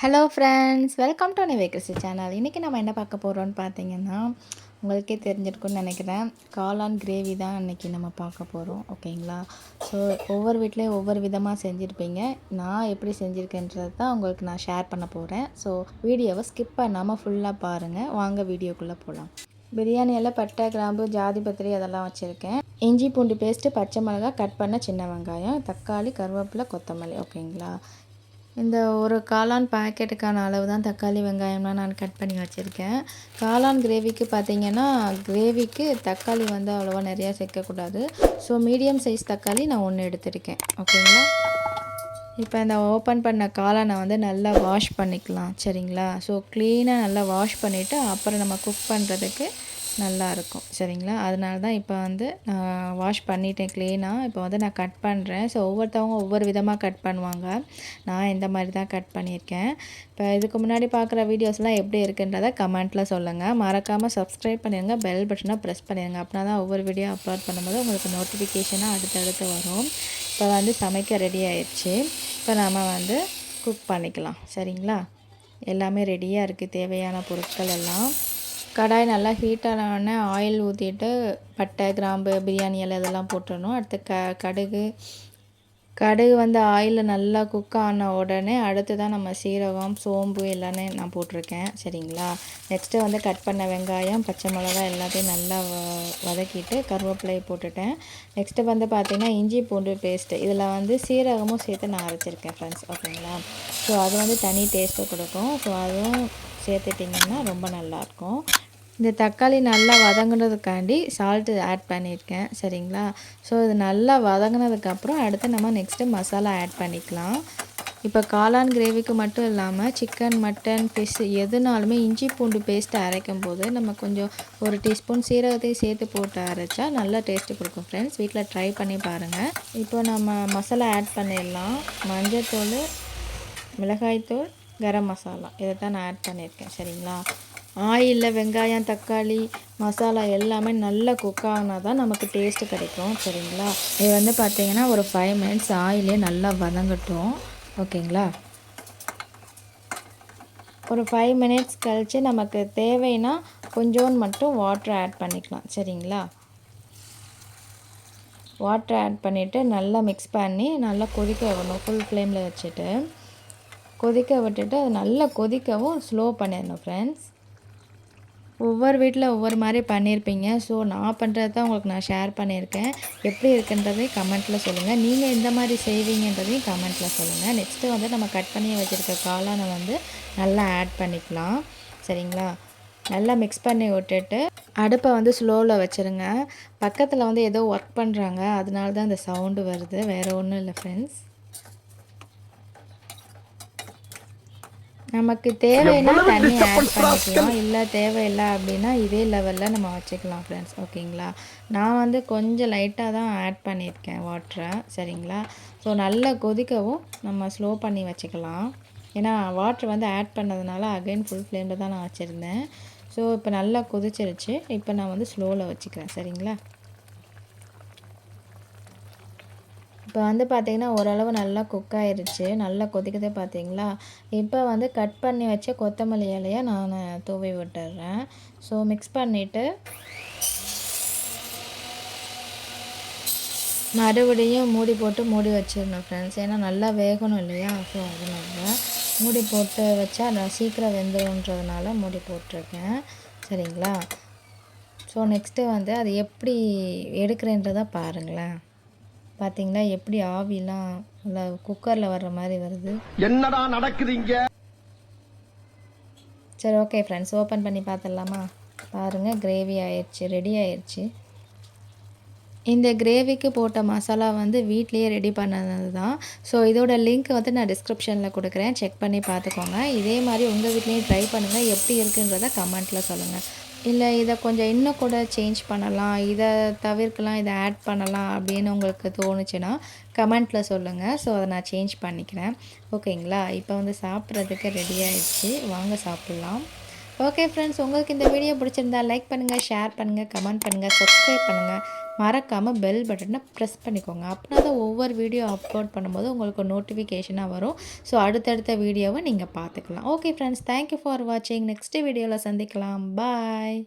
Hello friends welcome to வேக்கசி channel இன்றைக்கி நம்ம என்ன பார்க்க போகிறோம்னு பார்த்தீங்கன்னா உங்களுக்கே தெரிஞ்சிருக்கும்னு நினைக்கிறேன். காளான் கிரேவி தான் இன்றைக்கி நம்ம பார்க்க போகிறோம் ஓகேங்களா? ஸோ ஒவ்வொரு வீட்லேயும் ஒவ்வொரு விதமாக செஞ்சுருப்பீங்க. நான் எப்படி செஞ்சுருக்கேன்றது தான் உங்களுக்கு நான் ஷேர் பண்ண போகிறேன் ஸோ வீடியோவை ஸ்கிப் பண்ணாமல் ஃபுல்லாக பாருங்கள் வாங்க வீடியோக்குள்ளே போகலாம் பிரியாணியில் பட்டை கிராம்பு ஜாதி பத்திரி அதெல்லாம் வச்சுருக்கேன். இஞ்சி பூண்டு பேஸ்ட்டு பச்சை மிளகா கட் பண்ண சின்ன வெங்காயம் தக்காளி கருவேப்பிலை கொத்தமல்லி ஓகேங்களா? இந்த ஒரு காளான் பாக்கெட்டுக்கான அளவு தான் தக்காளி வெங்காயம்லாம் நான் கட் பண்ணி வச்சுருக்கேன். காளான் கிரேவிக்கு பார்த்தீங்கன்னா கிரேவிக்கு தக்காளி வந்து அவ்வளோவா நிறையா சேர்க்கக்கூடாது ஸோ மீடியம் சைஸ் தக்காளி நான் ஒன்று எடுத்திருக்கேன். ஓகேங்களா இப்போ இந்த ஓப்பன் பண்ண காளானை வந்து நல்லா வாஷ் பண்ணிக்கலாம். சரிங்களா? ஸோ க்ளீனாக நல்லா வாஷ் பண்ணிவிட்டு அப்புறம் நம்ம குக் பண்ணுறதுக்கு நல்லாயிருக்கும் சரிங்களா? அதனால தான் இப்போ வந்து நான் வாஷ் பண்ணிட்டேன் க்ளீனாக இப்போ வந்து நான் கட் பண்ணுறேன் ஸோ ஒவ்வொருத்தவங்க ஒவ்வொரு விதமாக கட் பண்ணுவாங்க. நான் இந்த மாதிரி தான் கட் பண்ணியிருக்கேன். இப்போ இதுக்கு முன்னாடி பார்க்குற வீடியோஸ்லாம் எப்படி இருக்குன்றதை கமெண்ட்டில் சொல்லுங்கள் மறக்காமல் சப்ஸ்கிரைப் பண்ணிடுங்க பெல் பட்டனை ப்ரெஸ் பண்ணிடுங்க அப்படின்னா தான் ஒவ்வொரு வீடியோ அப்லோட் பண்ணும்போது உங்களுக்கு நோட்டிஃபிகேஷனாக அடுத்தடுத்து வரும். இப்போ வந்து சமைக்க ரெடி ஆயிடுச்சு இப்போ நாம் வந்து குக் பண்ணிக்கலாம் சரிங்களா? எல்லாமே ரெடியாக இருக்குது தேவையான பொருட்கள் எல்லாம். கடாய் நல்லா ஹீட் ஆனவுடனே ஆயில் ஊற்றிட்டு பட்டை கிராம்பு பிரியாணி இலை இதெல்லாம் போட்டுடணும். அடுத்து க கடுகு. கடுகு வந்து ஆயிலில் நல்லா குக் ஆன உடனே அடுத்து தான் நம்ம சீரகம் சோம்பு எல்லாமே நான் போட்டிருக்கேன். சரிங்களா? நெக்ஸ்ட்டு வந்து கட் பண்ண வெங்காயம் பச்சை மிளகா எல்லாத்தையும் நல்லா வ வதக்கிட்டு கருவேப்பிலையை போட்டுட்டேன். நெக்ஸ்ட்டு வந்து பார்த்திங்கன்னா இஞ்சி பூண்டு பேஸ்ட்டு இதில் வந்து சீரகமும் சேர்த்து நான் அரைச்சிருக்கேன் ஃப்ரெண்ட்ஸ் ஓகேங்களா ஸோ அது வந்து தனி டேஸ்ட்டு கொடுக்கும். ஸோ அதுவும் சேர்த்துட்டிங்கன்னா ரொம்ப நல்லாயிருக்கும். இந்த தக்காளி நல்லா வதங்கினதுக்காண்டி சால்ட்டு ஆட் பண்ணியிருக்கேன் சரிங்களா? ஸோ இது நல்லா வதங்கினதுக்கப்புறம் அடுத்து நம்ம நெக்ஸ்ட்டு மசாலா ஆட் பண்ணிக்கலாம். இப்போ காளான் கிரேவிக்கு மட்டும் இல்லாமல் சிக்கன் மட்டன் ஃபிஷ் எதுனாலுமே இஞ்சி பூண்டு பேஸ்ட்டு அரைக்கும் போது நம்ம கொஞ்சம் ஒரு டீஸ்பூன் சீரகத்தையும் சேர்த்து போட்டு அரைச்சா நல்லா டேஸ்ட்டு கொடுக்கும் ஃப்ரெண்ட்ஸ் வீட்டில் ட்ரை பண்ணி பாருங்கள் இப்போ நம்ம மசாலா ஆட் பண்ணிடலாம். மஞ்சள் மிளகாய்த்தூள் கரம் மசாலா. இதை தான் நான் ஆட் பண்ணியிருக்கேன். சரிங்களா? ஆயிலில் வெங்காயம் தக்காளி மசாலா எல்லாமே நல்லா குக் ஆகினா தான் நமக்கு டேஸ்ட்டு கிடைக்கும். சரிங்களா? இது வந்து பார்த்திங்கன்னா ஒரு ஃபைவ் மினிட்ஸ் ஆயிலே நல்லா வதங்கட்டும். ஓகேங்களா? ஒரு ஃபைவ் மினிட்ஸ் கழித்து நமக்கு தேவைன்னா கொஞ்சோன்னு மட்டும் வாட்டர் ஆட் பண்ணிக்கலாம். சரிங்களா? வாட்டர் ஆட் பண்ணிவிட்டு நல்லா மிக்ஸ் பண்ணி நல்லா கொதிக்க விடணும் ஃபுல் ஃப்ளேமில் வச்சுட்டு. கொதிக்க விட்டுட்டு அது நல்லா கொதிக்கவும் ஸ்லோ பண்ணிடணும் ஃப்ரெண்ட்ஸ் ஒவ்வொரு வீட்டில் ஒவ்வொரு மாதிரி பண்ணியிருப்பீங்க ஸோ நான் பண்ணுறது தான் உங்களுக்கு நான் ஷேர் பண்ணியிருக்கேன். எப்படி இருக்குன்றதையும் கமெண்ட்டில் சொல்லுங்கள் நீங்கள் இந்த மாதிரி செய்வீங்கன்றதையும் கமெண்ட்டில் சொல்லுங்கள் நெக்ஸ்ட்டு வந்து நம்ம கட் பண்ணி வச்சுருக்க காளானை வந்து நல்லா ஆட் பண்ணிக்கலாம். சரிங்களா? நல்லா மிக்ஸ் பண்ணி விட்டுட்டு அடுப்பை வந்து ஸ்லோவில் வச்சுருங்க. பக்கத்தில் வந்து ஏதோ ஒர்க் பண்ணுறாங்க அதனால தான் இந்த சவுண்டு வருது. வேறு ஒன்றும் இல்லை ஃப்ரெண்ட்ஸ் நமக்கு தேவைன்னா தண்ணி ஆட் பண்ணிக்கலாம். இல்லை தேவையில்லை அப்படின்னா இதே லெவலில் நம்ம வச்சுக்கலாம் ஃப்ரெண்ட்ஸ் ஓகேங்களா நான் வந்து கொஞ்சம் லைட்டாக தான் ஆட் பண்ணியிருக்கேன் வாட்டரை சரிங்களா? ஸோ நல்லா கொதிக்கவும் நம்ம ஸ்லோ பண்ணி வச்சுக்கலாம். ஏன்னா வாட்ரு வந்து ஆட் பண்ணதுனால அகைன் ஃபுல் ஃப்ளேமில் தான் நான் வச்சுருந்தேன். ஸோ இப்போ நல்லா கொதிச்சிருச்சு. இப்போ நான் வந்து ஸ்லோவில் வச்சுக்கிறேன். சரிங்களா? இப்போ வந்து பார்த்திங்கன்னா ஓரளவு நல்லா குக் ஆயிடுச்சு நல்லா கொதிக்குது பார்த்தீங்களா? இப்போ வந்து கட் பண்ணி வச்ச கொத்தமல்லி இலையை நான் தூவி விட்டுறேன். ஸோ மிக்ஸ் பண்ணிவிட்டு மறுபடியும் மூடி போட்டு மூடி வச்சிடணும் ஃப்ரெண்ட்ஸ் ஏன்னா நல்லா வேகணும் இல்லையா? ஸோ அதனால மூடி போட்டு வச்சா நான் சீக்கிரம் வெந்துடும்ன்றதுனால மூடி போட்டிருக்கேன். சரிங்களா? ஸோ நெக்ஸ்ட்டு வந்து அது எப்படி எடுக்கிறேன்றதை பாருங்களேன். பார்த்தீங்களா எப்படி ஆவிலாம் நல்லா குக்கரில் வர்ற மாதிரி வருது. என்னடா நடக்குதுங்க? சரி ஓகே ஃப்ரெண்ட்ஸ் ஓப்பன் பண்ணி பார்த்துடலாமா பாருங்கள் கிரேவி ஆயிடுச்சு ரெடி ஆயிடுச்சு இந்த கிரேவிக்கு போட்ட மசாலா வந்து வீட்லேயே ரெடி பண்ணது தான் ஸோ இதோட லிங்க் வந்து நான் டிஸ்கிரிப்ஷனில் கொடுக்குறேன். செக் பண்ணி பார்த்துக்கோங்க இதே மாதிரி உங்கள் வீட்லேயும் ட்ரை பண்ணுங்கள் எப்படி இருக்குன்றத கமெண்ட்டில் சொல்லுங்கள் இல்லை இதை கொஞ்சம் இன்னும் கூட சேஞ்ச் பண்ணலாம். இதை தவிர்க்கலாம் இதை ஆட் பண்ணலாம் அப்படின்னு உங்களுக்கு தோணுச்சுன்னா கமெண்ட்டில் சொல்லுங்கள் ஸோ அதை நான் சேஞ்ச் பண்ணிக்கிறேன். ஓகேங்களா இப்போ வந்து சாப்பிட்றதுக்கு ரெடி ஆகிடுச்சு வாங்க சாப்பிட்லாம். ஓகே ஃப்ரெண்ட்ஸ் உங்களுக்கு இந்த வீடியோ பிடிச்சிருந்தா லைக் பண்ணுங்கள் ஷேர் பண்ணுங்கள் கமெண்ட் பண்ணுங்கள் சப்ஸ்கிரைப் பண்ணுங்கள் மறக்காமல் பெல் பட்டனை ப்ரெஸ் பண்ணிக்கோங்க. அப்படின்னா தான் ஒவ்வொரு வீடியோ அப்லோட் பண்ணும்போது உங்களுக்கு நோட்டிஃபிகேஷனாக வரும். ஸோ அடுத்தடுத்த வீடியோவை நீங்கள் பார்த்துக்கலாம். Okay friends thank you for வாட்சிங் நெக்ஸ்ட் வீடியோவில் சந்திக்கலாம். பாய்